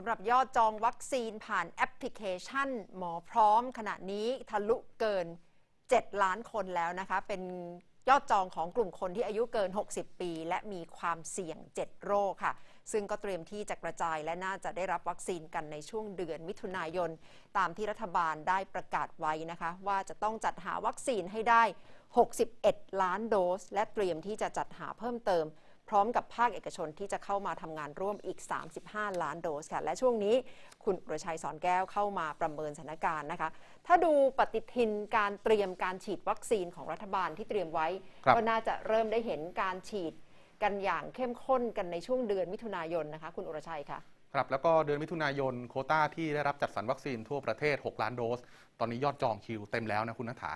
ำหรับยอดจองวัคซีนผ่านแอปพลิเคชัน หมอพร้อมขณะนี้ทะลุเกิน 7 ล้านคนแล้วนะคะ เป็นยอดจองของกลุ่มคนที่อายุเกิน 60 ปี และมีความเสี่ยง 7 โรคค่ะ ซึ่งก็เตรียมที่จะกระจายและน่าจะได้รับวัคซีนกันในช่วงเดือนมิถุนายน ตามที่รัฐบาลได้ประกาศไว้นะคะ ว่าจะต้องจัดหาวัคซีนให้ได้ 61 ล้านโดส และเตรียมที่จะจัดหาเพิ่มเติม พร้อมกับภาคเอกชนที่จะเข้ามาทำงานร่วมอีก 35 ล้านโดสค่ะ และช่วงนี้คุณอุรชัยสอนแก้วเข้ามาประเมินสถานการณ์นะคะ ถ้าดูปฏิทินการเตรียมการฉีดวัคซีนของรัฐบาลที่เตรียมไว้ ครับ ก็น่าจะเริ่มได้เห็นการฉีดกันอย่างเข้มข้นกันในช่วงเดือนมิถุนายนนะคะ คุณอุรชัยค่ะ ครับแล้วก็เดือนมิถุนายนโควต้าที่ได้รับจัดสรรวัคซีนทั่วประเทศ 6 ล้านโดส ตอนนี้ยอดจองคิวเต็มแล้วนะคุณนัฐา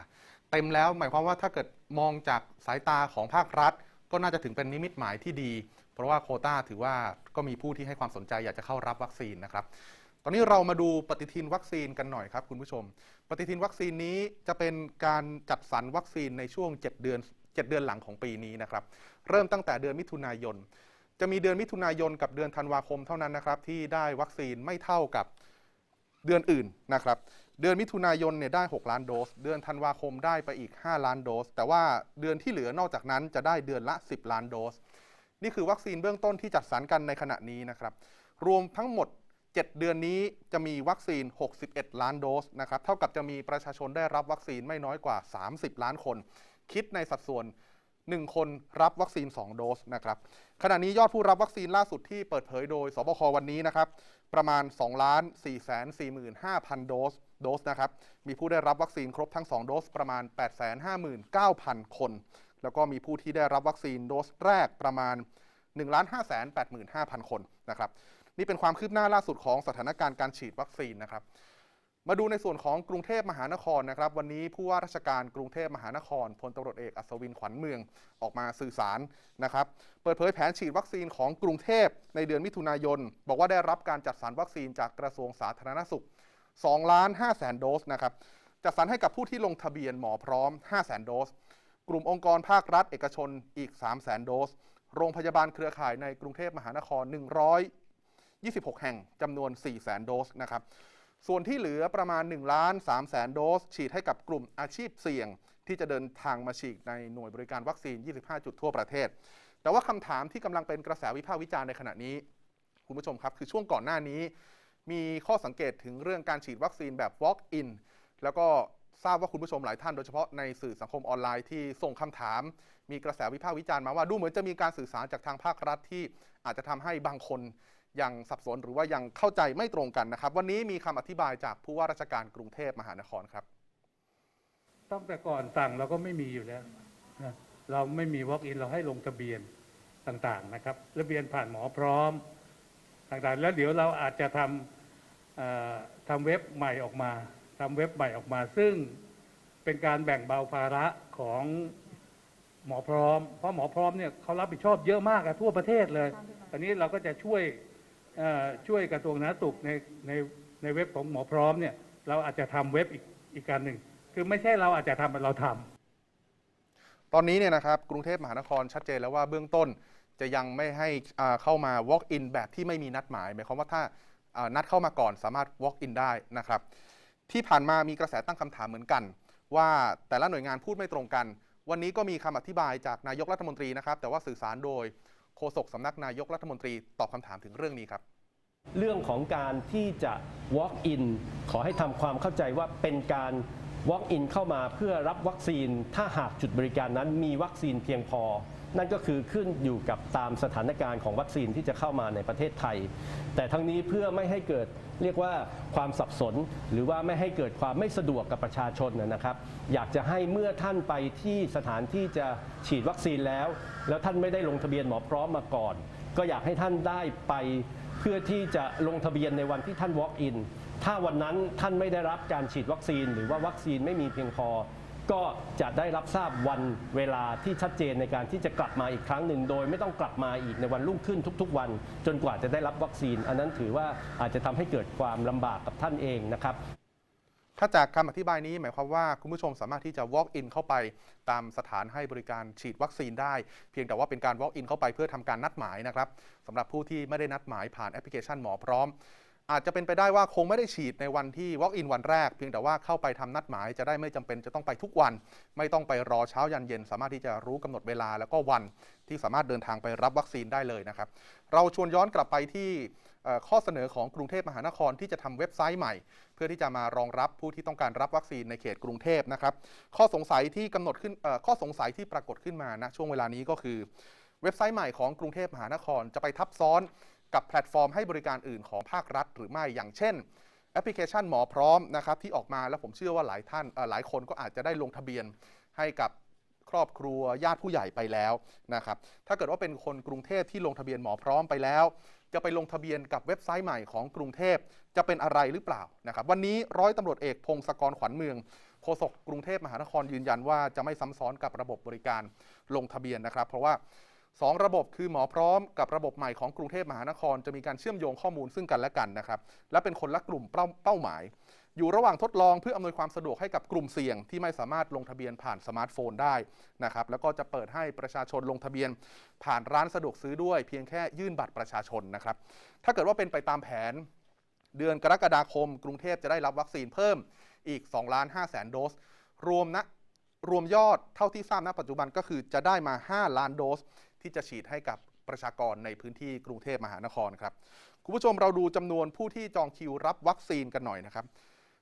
เต็มแล้วหมายความว่าถ้าเกิดมองจากสายตาของภาครัฐ ก็น่าจะถึงเป็นนิมิตหมายที่ดี เพราะว่าโคต้าถือว่าก็มีผู้ที่ให้ความสนใจอยากจะเข้ารับวัคซีนนะครับตอนนี้เรามาดูปฏิทินวัคซีนกันหน่อยครับคุณผู้ชม ปฏิทินวัคซีนนี้จะเป็นการจัดสรรวัคซีนในช่วง 7 เดือน 7 เดือนหลังของปีนี้นะครับ เริ่มตั้งแต่เดือนมิถุนายน จะมีเดือนมิถุนายนกับเดือนธันวาคมเท่านั้นนะครับที่ได้วัคซีนไม่เท่ากับเดือนอื่นนะครับ เดือนมิถุนายนเนี่ยได้ 6 ล้านโดส เดือนธันวาคมได้ไปอีก 5 ล้านโดส แต่ว่าเดือนที่เหลือนอกจากนั้นจะได้เดือนละ 10 ล้านโดส นี่คือวัคซีนเบื้องต้นที่จัดสรรกันในขณะนี้นะครับ รวมทั้งหมด 7 เดือนนี้จะมีวัคซีน 61 ล้านโดสนะครับ เท่ากับจะมีประชาชนได้รับวัคซีนไม่น้อยกว่า 30 ล้านคน คิดในสัดส่วน 1 คนรับวัคซีน 2 โดสนะครับขณะนี้ยอดผู้รับวัคซีนล่าสุดที่เปิดเผยโดยสบควันนี้นะครับประมาณ 2 ล้าน 4 4 5 0 0 0 โดสโดสนะครับมีผู้ได้รับวัคซีนครบทั้ง 2 โดสประมาณ 8 5 9 0 0 0 คน แล้วก็มีผู้ที่ได้รับวัคซีนโดสแรกประมาณ 1 5 8 5 0 0 0 คนนะครับนี่เป็นความคืบหน้าล่าสุดของสถานการณ์การฉีดวัคซีนนะครับ มาดูในส่วนของกรุงเทพมหานครนะครับ วันนี้ผู้ว่าราชการกรุงเทพมหานครพลตำรวจเอกอัศวินขวัญเมืองออกมาสื่อสารนะครับ เปิดเผยแผนฉีดวัคซีนของกรุงเทพในเดือนมิถุนายน บอกว่าได้รับการจัดสรรวัคซีนจากกระทรวงสาธารณสุข2ล้าน5แสนโดสนะครับจัดสรรให้กับผู้ที่ลงทะเบียนหมอพร้อม5แสนโดส กลุ่มองค์กรภาครัฐเอกชนอีก3แสนโดส โรงพยาบาลเครือข่ายในกรุงเทพมหานคร 126 แห่งจำนวน4แสนโดสนะครับ ส่วนที่เหลือประมาณ1ล้าน3แสนโดส ฉีดให้กับกลุ่มอาชีพเสี่ยง ที่จะเดินทางมาฉีดในหน่วยบริการวัคซีน 25 จุดทั่วประเทศ แต่ว่าคำถามที่กำลังเป็นกระแสวิพากษ์วิจารณ์ในขณะนี้ คุณผู้ชมครับ คือช่วงก่อนหน้านี้ มีข้อสังเกตถึงเรื่องการฉีดวัคซีนแบบ walk-in แล้วก็ทราบว่าคุณผู้ชมหลายท่านโดยเฉพาะในสื่อสังคมออนไลน์ที่ส่งคำถาม มีกระแสวิพากษ์วิจารณ์มาว่าดูเหมือนจะมีการสื่อสารจากทางภาครัฐที่อาจจะทำให้บางคน ยังสับสนหรือว่ายังเข้าใจไม่ตรงกันนะครับ วันนี้มีคำอธิบายจากผู้ว่าราชการกรุงเทพมหานครครับตั้งแต่ก่อนสั่งเราก็ไม่มีอยู่แล้วนะเราไม่มี walk in เราให้ลงทะเบียนต่างๆนะครับทะเบียนผ่านหมอพร้อมต่างๆ แล้วเดี๋ยวเราอาจจะทำเอ่อทำเว็บใหม่ออกมาทำเว็บใหม่ออกมา ซึ่งเป็นการแบ่งเบาภาระของหมอพร้อม เพราะหมอพร้อมเนี่ยเขารับผิดชอบเยอะมากอะทั่วประเทศเลยอันนี้เราก็จะช่วยเอ่อ ช่วยกระทรวงสาธารณสุขในในในเว็บของหมอพร้อมเนี่ยเราอาจจะทำเว็บอีกอีกการหนึ่งคือไม่ใช่เราอาจจะทำเราทำตอนนี้เนี่ยนะครับกรุงเทพมหานครชัดเจนแล้วว่าเบื้องต้นจะยังไม่ให้เข้ามา walk in แบบที่ไม่มีนัดหมายหมายความว่าถ้านัดเข้ามาก่อนสามารถ walk in ได้นะครับ ที่ผ่านมามีกระแสตั้งคำถามเหมือนกัน ว่าแต่ละหน่วยงานพูดไม่ตรงกัน วันนี้ก็มีคำอธิบายจากนายกรัฐมนตรีนะครับ แต่ว่าสื่อสารโดย โฆษกสำนักนายกรัฐมนตรีตอบคำถามถึงเรื่องนี้ครับ เรื่องของการที่จะ walk in ขอให้ทำความเข้าใจว่าเป็นการ walk in เข้ามาเพื่อรับวัคซีน ถ้าหากจุดบริการนั้นมีวัคซีนเพียงพอ นั่นก็คือขึ้นอยู่กับตามสถานการณ์ของวัคซีนที่จะเข้ามาในประเทศไทย แต่ทั้งนี้เพื่อไม่ให้เกิดเรียกว่าความสับสน หรือว่าไม่ให้เกิดความไม่สะดวกกับประชาชนนะครับ อยากจะให้เมื่อท่านไปที่สถานที่จะฉีดวัคซีนแล้ว แล้วท่านไม่ได้ลงทะเบียนหมอพร้อมมาก่อน ก็อยากให้ท่านได้ไปเพื่อที่จะลงทะเบียนในวันที่ท่าน walk in ถ้าวันนั้นท่านไม่ได้รับการฉีดวัคซีน หรือว่าวัคซีนไม่มีเพียงพอ ก็จะได้รับทราบวันเวลาที่ชัดเจนในการที่จะกลับมาอีกครั้งหนึ่ง โดยไม่ต้องกลับมาอีกในวันรุ่งขึ้นทุกๆ วัน จนกว่าจะได้รับวัคซีน อันนั้นถือว่าอาจจะทำให้เกิดความลำบากกับท่านเองนะครับถ้าจากคำอธิบายนี้หมายความว่าคุณผู้ชมสามารถที่จะ walk in เข้าไปตามสถานให้บริการฉีดวัคซีนได้ เพียงแต่ว่าเป็นการ walk in เข้าไปเพื่อทำการนัดหมายนะครับสำหรับผู้ที่ไม่ได้นัดหมายผ่านแอปพลิเคชันหมอพร้อม อาจจะเป็นไปได้ว่าคงไม่ได้ฉีดในวันที่ walk in วันแรก เพียงแต่ว่าเข้าไปทำนัดหมายจะได้ไม่จำเป็นจะต้องไปทุกวัน ไม่ต้องไปรอเช้ายันเย็น สามารถที่จะรู้กำหนดเวลาแล้วก็วันที่สามารถเดินทางไปรับวัคซีนได้เลยนะครับ เราชวนย้อนกลับไปที่ข้อเสนอของกรุงเทพมหานครที่จะทำเว็บไซต์ใหม่ เพื่อที่จะมารองรับผู้ที่ต้องการรับวัคซีนในเขตกรุงเทพนะครับ ข้อสงสัยที่กำหนดขึ้นข้อสงสัยที่ปรากฏขึ้นมาณช่วงเวลานี้ก็คือ เว็บไซต์ใหม่ของกรุงเทพมหานครจะไปทับซ้อน กับแพลตฟอร์มให้บริการอื่นของภาครัฐหรือไม่อย่างเช่นแอปพลิเคชันหมอพร้อมนะครับที่ออกมาแล้วผมเชื่อว่าหลายท่านหลายคนก็อาจจะได้ลงทะเบียนให้กับครอบครัวญาติผู้ใหญ่ไปแล้วนะครับถ้าเกิดว่าเป็นคนกรุงเทพที่ลงทะเบียนหมอพร้อมไปแล้ว จะไปลงทะเบียนกับเว็บไซต์ใหม่ของกรุงเทพจะเป็นอะไรหรือเปล่านะครับวันนี้ร้อยตำรวจเอกพงศกรขวัญเมืองโฆษกกรุงเทพมหานครยืนยันว่าจะไม่ซ้ำซ้อนกับระบบบริการลงทะเบียนนะครับ เพราะว่า สองระบบคือหมอพร้อมกับระบบใหม่ของกรุงเทพมหานคร จะมีการเชื่อมโยงข้อมูลซึ่งกันและกันนะครับ และเป็นคนละกลุ่มเป้าเป้าหมาย อยู่ระหว่างทดลองเพื่ออำนวยความสะดวกให้กับกลุ่มเสี่ยง ที่ไม่สามารถลงทะเบียนผ่านสมาร์ทโฟนได้นะครับแล้วก็จะเปิดให้ประชาชนลงทะเบียน ผ่านร้านสะดวกซื้อด้วย เพียงแค่ยื่นบัตรประชาชนนะครับถ้าเกิดว่าเป็นไปตามแผน เดือนกรกฎาคม กรุงเทพจะได้รับวัคซีนเพิ่มอีก2ล้าน5แสนโดสรวมนะรวมยอดเท่าที่ทราบณปัจจุบันก็คือจะได้มา 5 ล้านโดส ที่จะฉีดให้กับประชากรในพื้นที่กรุงเทพมหานครครับคุณผู้ชมเราดูจำนวนผู้ที่จองคิวรับวัคซีนกันหน่อยนะครับ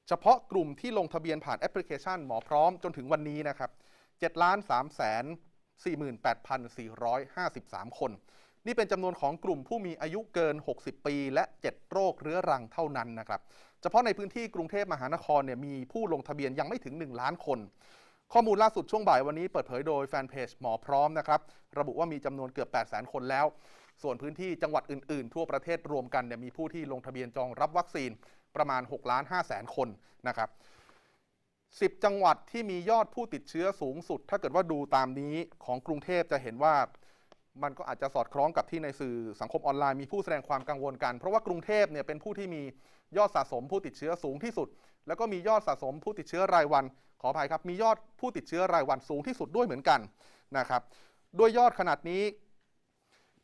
เฉพาะกลุ่มที่ลงทะเบียนผ่านแอปพลิเคชันหมอพร้อมจนถึงวันนี้นะครับ7ล้าน3แสน48,453 คน นี่เป็นจำนวนของกลุ่มผู้มีอายุเกิน 60 ปี และ 7 โรคเรื้อรังเท่านั้นนะครับ เฉพาะในพื้นที่กรุงเทพมหานครเนี่ยมีผู้ลงทะเบียนยังไม่ถึง 1 ล้านคน ข้อมูลล่าสุดช่วงบ่ายวันนี้เปิดเผยโดยแฟนเพจหมอพร้อมนะครับ ระบุว่ามีจำนวนเกือบ 8 0 0 0 0คนแล้ว ส่วนพื้นที่จังหวัดอื่นๆ ทั่วประเทศรวมกันเนี่ยมีผู้ที่ลงทะเบียนจองรับวัคซีนประมาณ6ล้าน5แสนคนนะครับ10 จังหวัดที่มียอดผู้ติดเชื้อสูงสุด ถ้าเกิดว่าดูตามนี้ของกรุงเทพจะเห็นว่า มันก็อาจจะสอดคล้องกับที่ในสื่อสังคมออนไลน์มีผู้แสดงความกังวลกัน เพราะว่ากรุงเทพเนี่ยเป็นผู้ที่มียอดสะสมผู้ติดเชื้อสูงที่สุด แล้วก็มียอดสะสมผู้ติดเชื้อรายวัน ขออภัยครับ มียอดผู้ติดเชื้อรายวันสูงที่สุดด้วยเหมือนกันนะครับด้วยยอดขนาดนี้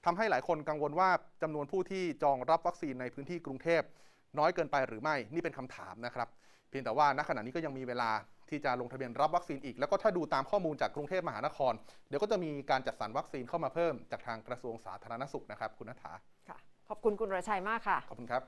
ทำให้หลายคนกังวลว่าจำนวนผู้ที่จองรับวัคซีนในพื้นที่กรุงเทพน้อยเกินไปหรือไม่นี่เป็นคำถามนะครับ เพียงแต่ว่าณขณะนี้ก็ยังมีเวลาที่จะลงทะเบียนรับวัคซีนอีก แล้วก็ถ้าดูตามข้อมูลจากกรุงเทพมหานคร เดี๋ยวก็จะมีการจัดสรรวัคซีนเข้ามาเพิ่มจากทางกระทรวงสาธารณสุขนะครับ คุณนัฐาค่ะขอบคุณคุณรชัยมากค่ะ ขอบคุณครับ